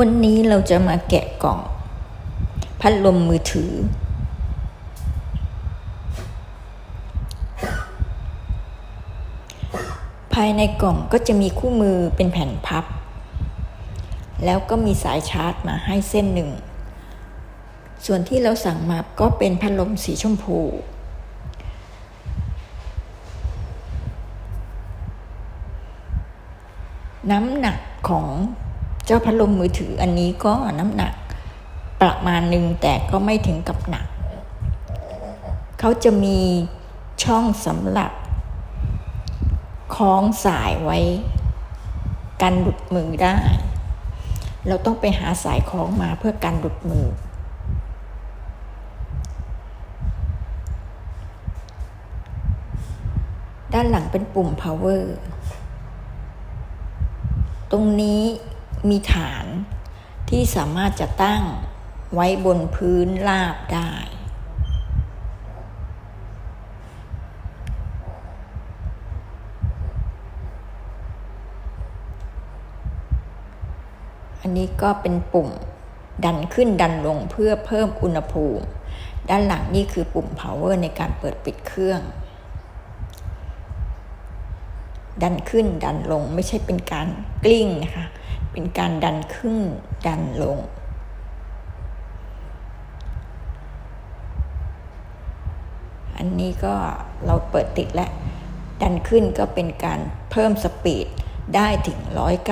วันนี้เราจะมาแกะกล่อง พัดลมมือถือ ภายในกล่องก็จะมีคู่มือเป็นแผ่นพับ แล้วก็มีสายชาร์จมาให้เส้นหนึ่ง ส่วนที่เราสั่งมาก็เป็นพัดลมสีชมพู น้ำหนักของ เจ้าพัดลมมือถืออันนี้ก็น้ำหนักประมาณหนึ่งแต่ก็ไม่ถึงกับหนัก เขาจะมีช่องสำหรับคล้องสายไว้ กันหลุดมือได้ เราต้องไปหาสายคล้องมาเพื่อกันหลุดมือ ด้านหลังเป็นปุ่ม power ตรงนี้ มีฐานที่สามารถจะตั้งไว้บนพื้นราบได้ อันนี้ก็เป็นปุ่มดันขึ้นดันลงเพื่อเพิ่มอุณหภูมิ ด้านหลังนี่คือปุ่ม power ในการเปิดปิดเครื่อง ดันขึ้นดันลงไม่ใช่เป็นการกลิ้งนะคะ เป็นการดันขึ้นดันลง อันนี้ก็เราเปิดติดแล้ว ดันขึ้นก็เป็นการเพิ่มสปีดได้ถึง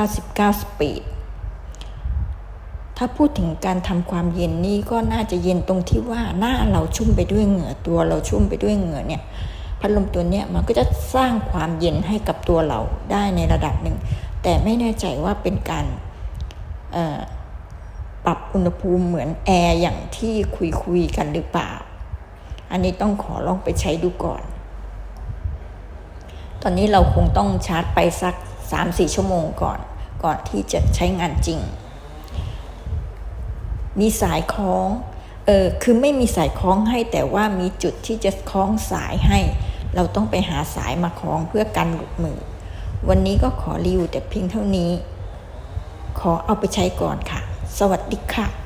199 สปีด ถ้าพูดถึงการทำความเย็นนี่ก็น่าจะเย็นตรงที่ว่าหน้าเราชุ่มไปด้วยเหงื่อตัวเราชุ่มไปด้วยเหงื่อเนี่ยพัดลมตัวเนี้ยมันก็จะสร้างความเย็นให้กับตัวเราได้ในระดับหนึ่ง แต่ไม่แน่ใจว่าเป็นการปรับอุณหภูมิเหมือนแอร์อย่างที่คุยคุยกันหรือเปล่า อันนี้ต้องขอลองไปใช้ดูก่อน ตอนนี้เราคงต้องชาร์จไปสัก 3-4 ชั่วโมงก่อน ก่อนที่จะใช้งานจริง มีสายคล้อง เออคือไม่มีสายคล้องให้แต่ว่ามีจุดที่จะคล้องสายให้ เราต้องไปหาสายมาคล้องเพื่อกันหลุดมือ วันนี้ก็ขอรีวิวแต่เพียงเท่านี้ ขอเอาไปใช้ก่อนค่ะ สวัสดีค่ะ